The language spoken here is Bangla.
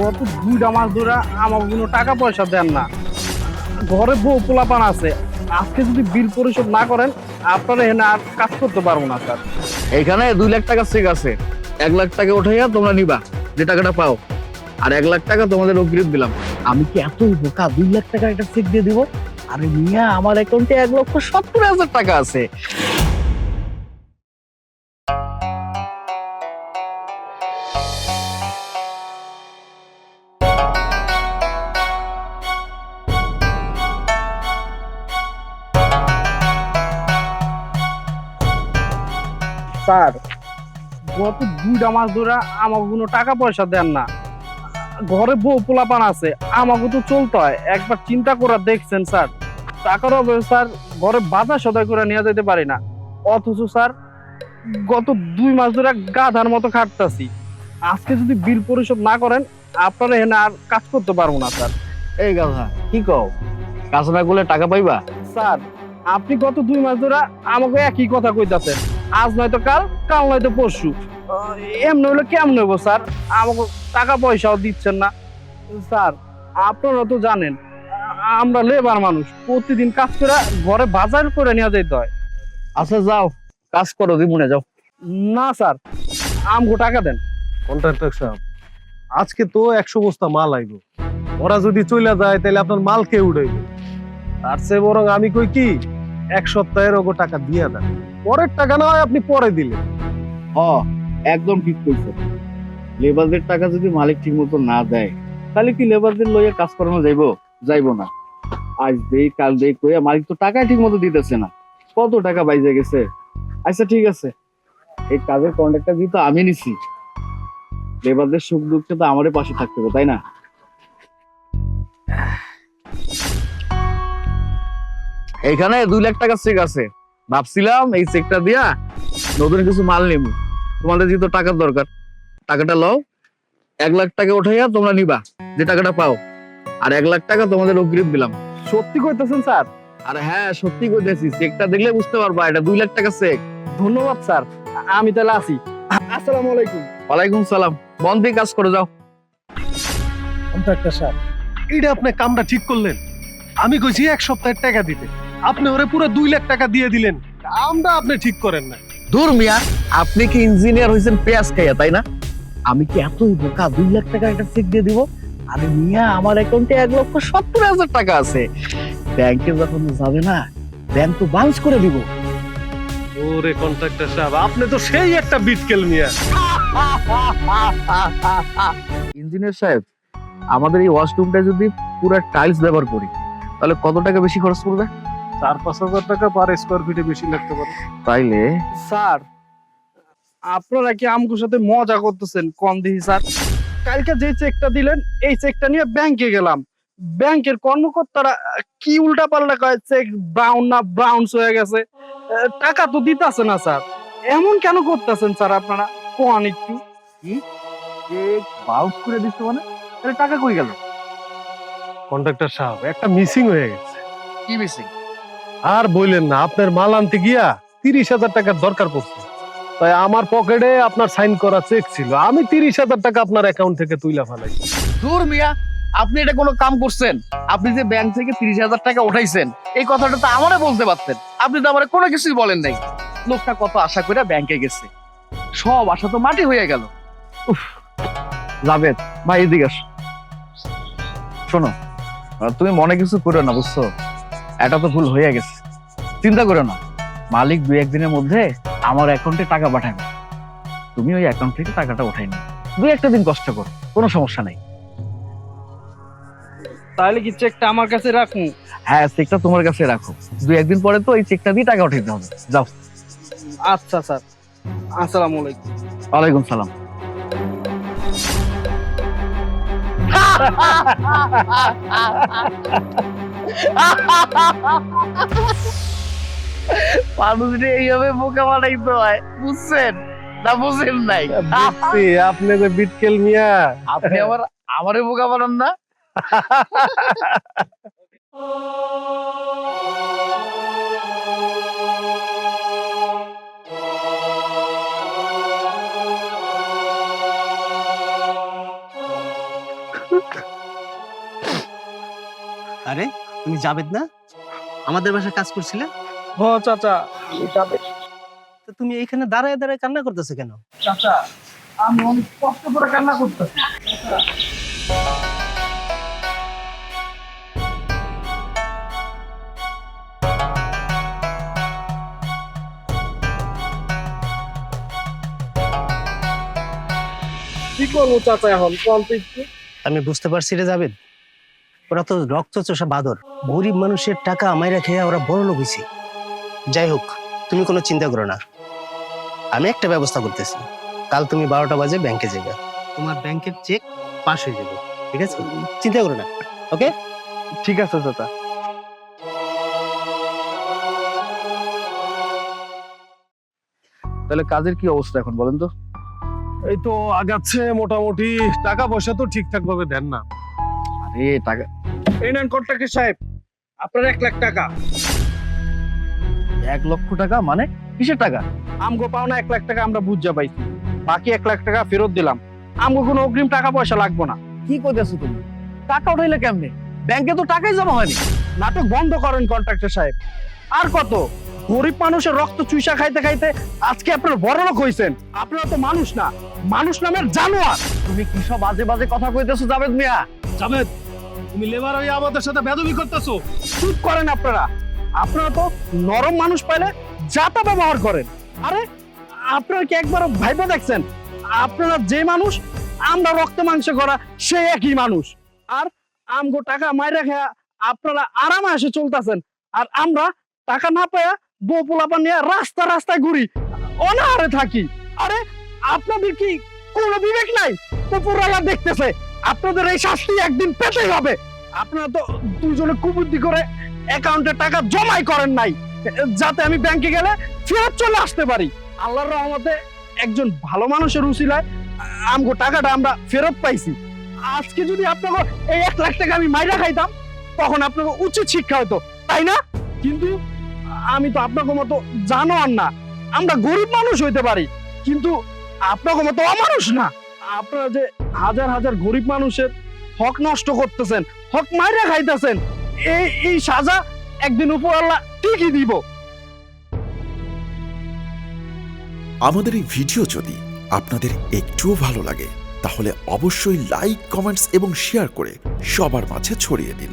গত দুইটা মাস ধরে আমার কোনো টাকা পয়সা দেন না। ঘরে বউ পোলাপান আছে। আজকে যদি বিল পরিশোধ না করেন, আপনারা এখানে আর কাজ করতে পারব না, স্যার। এখানে দুই লাখ টাকা চেক আছে। এক লাখ টাকা উঠাইয়া তোমরা নিবা, যে টাকাটা পাও। আর এক লাখ টাকা তোমাদের অগ্রিম দিলাম। আমি কি এত বোকা? দুই লাখ টাকা একটা চেক দিয়ে দিব? আরে মিয়া, আমার অ্যাকাউন্টে এক লক্ষ সত্তর হাজার টাকা আছে। স্যার। গত দুইটা মাস ধরে আমাকে কোনো টাকা পয়সা দেন না। ঘরে বউ পোলাপান আছে আমাকে তো চলতে হয়। একবার চিন্তা করে দেখছেন স্যার। টাকার অভাবে স্যার ঘরে বাজার সদাই করে নিয়ে যেতে পারি না। অথচ স্যার গত দুই মাস ধরে গাধার মতো খাটতাছি। আজকে যদি বিল পরিশোধ না করেন আপনারা এখানে আর কাজ করতে পারব না স্যার। এই কথা কি কও? কাজ না করলে টাকা পাইবা? স্যার আপনি গত দুই মাস ধরে আমাকে একই কথা কইতাছেন। আজ নয়তো কাল কাল নয়তো পরশু। এমনি হলে কেমন হইব স্যার? আমাকে টাকা পয়সাও দিচ্ছেন না। স্যার আপনারা তো জানেন আমরা লেবার মানুষ প্রতিদিন কাজ করে ঘরে বাজার করে নিয়ে যেতে হয়। আচ্ছা যাও কাজ করো দিমুনে যাও। না স্যার আমগো টাকা দেন। কন্ট্রাক্টর সাহেব আজকে তো একশো বস্তা মাল আইব। ওরা যদি চলে যায় তাহলে আপনার মাল কে উড়াইবে? তার চেয়ে বরং আমি কই কি এক সপ্তাহের ওগো টাকা দিয়ে দেন। পরের টাকা না হয় আপনি পরে দিলেন। হ একদম ঠিক কইছো লেবারদের টাকা যদি মালিক ঠিক মতো না দেয় তাহলে কি লেবারদের লইয়া কাজ করানো যাইবো? যাইবো না। আজ দেই কাল দেই কইয়া মালিক তো টাকাই ঠিক মতো দিতেছে না। কত টাকা বাইজে গেছে? আচ্ছা ঠিক আছে। এই কাজের কন্ট্রাক্টটা কিন্তু আমি নিছি লেবারদের সুখ দুঃখে তো আমারই পাশে থাকতে হবে তাই না? এখানে দুই লাখ টাকা চেক আছে। ভাবছিলাম এই চেকটা দিয়া নতুন কিছু মাল নেব তোমাদের যেহেতু টাকার দরকার টাকাটা লও। এক লাখ টাকা উঠাইয়া তোমরা নিবা যে টাকাটা পাও। আর এক লাখ টাকা তোমাদের অগ্রিম দিলাম। সত্যি কইতেছেন স্যার? আর হ্যাঁ সত্যি কইতেছি চেকটা দেখলে বুঝতে পারবা এটা দুই লাখ টাকা চেক। ধন্যবাদ স্যার আমি তাহলে আসি আসসালামু আলাইকুম। ওয়ালাইকুম সালাম। বন্ধ দিয়ে কাজ করে যাও। Contractor sir? এইটা আপনি কামটা ঠিক করলেন। আমি কইছি এক সপ্তাহের টাকা দিতে। আপনি ওরে পুরো দুই লাখ টাকা দিয়ে দিলেন। কামটা আপনি ঠিক করেন না। দূর মিয়া আপনি কি ইঞ্জিনিয়ার হয়েছেন পেঁয়াজ খাইয়া তাই না? আমি কি এতই বোকা দুই লাখ টাকা একটা চেক দিয়ে দিব? আরে মিয়া আমার অ্যাকাউন্টে এক লক্ষ সত্তর হাজার টাকা আছে। ব্যাংকে যখন যাবে না ব্যাংক তো বাউন্স করে দিব। ওরে কন্ট্রাক্টর সাহেব আপনি তো সেই একটা বিটকেল মিয়া। ইঞ্জিনিয়ার সাহেব আমাদের এই ওয়াশরুমটা যদি পুরো টাইলস ব্যবহার করি তাহলে কত টাকা বেশি খরচ পড়বে? চার পাঁচ হাজার টাকা পার স্কোয়ার ফিটে বেশি লাগতে পারে। তাইলে? স্যার আপনারা কি আমগুর সাথে মজা করতেছেন? কম দিহি স্যার। কালকে যে চেকটা দিলেন এই চেকটা নিয়ে ব্যাংকে গেলাম। ব্যাংকের কর্মকর্তারা কি উল্টা পাল্টা কয় চেক ব্রাউন না ব্রাউন্স হয়ে গেছে। টাকা তো দিতাছে না স্যার। এমন কেন করতেছেন স্যার আপনারা? কোন একটু। বাউন্স করে দিচ্ছে মানে? তাহলে টাকা কই গেল? কন্ট্রাক্টর সাহেব একটা মিসিং হয়ে গেছে। কি মিসিং আর বললেন না, আপনার মাল আনতে গিয়া তিরিশ হাজার টাকার দরকার পড়ছে। তাই আমার পকেটে আপনার সাইন করা চেক ছিল। আমি তিরিশ হাজার টাকা আপনার অ্যাকাউন্ট থেকে তুইলা ফেলাই। দূর মিয়া, আপনি এটা কোনো কাম করছেন? আপনি যে ব্যাংক থেকে তিরিশ হাজার টাকা উঠাইছেন, এই কথাটা তো আমারে বলতে পারতেন। আপনি তো আমার কোনো কিছুই বলেন নাই। লোকটা কত আশা করে ব্যাংকে গেছে। সব আশা তো মাটি হয়ে গেল। জাভেদ, ভাই এদিকে শোনো তুমি মনে কিছু করো না, বুঝছ? এটা তো ভুল হয়ে গেছে। চিন্তা করো না। মালিক দুই একদিনের মধ্যে আমার অ্যাকাউন্টে টাকা পাঠাবে। তুমি ওই অ্যাকাউন্ট থেকে টাকাটা উঠাই নি দুই একটা দিন কষ্ট করো কোনো সমস্যা নাই। তাহলে কি চেকটা আমার কাছে রাখুন হ্যাঁ চেকটা তোমার কাছে রাখো। দুই একদিন পরে তো এই চেকটা দিয়ে টাকা উঠাইতে হবে। যাও। আচ্ছা স্যার। আসসালামু আলাইকুম। ওয়ালাইকুম সালাম। মানুষটা এইভাবে বোকা বানাইতে হয়। বুঝছেন? না বুঝেন নাই? বুঝছি, আপনি যে বিটকেল মিয়া। আপনি আবার আমারে বোকা বানান না? আরে তুমি জাবেদ না? আমাদের বাসায় কাজ করছিলে? হ চাচা। আমি যাবে। তো তুমি এখানে দাঁড়ায় দাঁড়ায় কান্না করতেছো কেন? চাচা আমি অনেক কষ্ট করে কান্না করতেছি। কি করব চাচা এখন? আমি বুঝতে পারছি রে জাবেদ। ওরা তো রক্ত চোষা বাদর। গরিব মানুষের টাকা আমায় খেয়ে ওরা বড় লোক হয়েছে যাই হোক তুমি কোনো চিন্তা করো না। আমি একটা ব্যবস্থা করতেছি। কাল তুমি বারোটা বাজে ব্যাংকে যাবে তোমার ব্যাংকের চেক পাস হয়ে যাবে। ঠিক আছে? চিন্তা করো না। ওকে? ঠিক আছে চাচা। তাহলে কাজের কি অবস্থা এখন বলেন তো? এই তো আগাচ্ছে মোটামুটি। টাকা পয়সা তো ঠিকঠাক ভাবে দেন না। আরে টাকা এই নেন কন্ট্রাক্টর সাহেব আপনার এক লাখ টাকা। এক লক্ষ টাকা মানে কিসের টাকা? আমগো পাওনা এক লাখ টাকা আমরা বুঝা পাইছি। বাকি এক লাখ টাকা ফেরত দিলাম। আমগো কোনো অগ্রিম টাকা পয়সা লাগবো না। কি তুমি? টাকা উঠাইলে কেমনে? ব্যাংকে তো টাকাই জমা হয়নি। নাটক বন্ধ করেন কন্ট্রাক্টর সাহেব। আর কত? গরিব মানুষের রক্ত চুইসা খাইতে খাইতে আজকে আপনার বড় লোক হয়েছেন আপনারা তো মানুষ না। মানুষ নামের জানোয়ার। তুমি কি সব বাজে বাজে কথা কইতেছো জাবেদ মিয়া? জাভেদ তুমি লেবার হয়ে আমাদের সাথে বেদবি করতেছো। চুপ করেন আপনারা। আপনারা তো নরম মানুষ পাইলে যাতা ব্যবহার করেন। আরে, আপনারা কি একবার ভাইবা দেখছেন? আপনারা যে মানুষ, আমরা রক্ত মাংস করা সে একই মানুষ। আর আমগো টাকা মাইরা খেয়া আপনারা আরামে এসে চলতেছেন। আর আমরা টাকা না পায়া বউ পোলাপা নিয়ে রাস্তা রাস্তায় ঘুরি, অনাহারে থাকি। আরে, আপনাদের কি কোনো বিবেক নাই? উপরওয়ালা দেখতেছে। আপনাদের এই শাস্তি একদিন পেতেই হবে। আপনারা তো দুজনে কুবুদ্ধি করে অ্যাকাউন্টে টাকা জমাই করেন নাই। যাতে আমি ব্যাংকে গেলে ফেরত চলে আসতে পারি। আল্লাহর রহমতে একজন ভালো মানুষের উসিলায় আমগো টাকাটা আমরা ফেরত পাইছি। আজকে যদি আপনাকে এই এক লাখ টাকা আমি মাইরা খাইতাম, তখন আপনাকে উচিত শিক্ষা হতো তাই না? কিন্তু আমি তো আপনাকে মতো জানোয়ার না। আমরা গরিব মানুষ হইতে পারি, কিন্তু আপনাকে মতো অমানুষ না। আপনারা যে হাজার হাজার গরিব মানুষের হক নষ্ট করতেছেন, হক মাইরা খাইতেছেন, এই এই সাজা একদিন উপর আল্লাহ ঠিকই দিব। আমাদের এই ভিডিও যদি আপনাদের একটুও ভালো লাগে, তাহলে অবশ্যই লাইক, কমেন্টস এবং শেয়ার করে সবার মাঝে ছড়িয়ে দিন।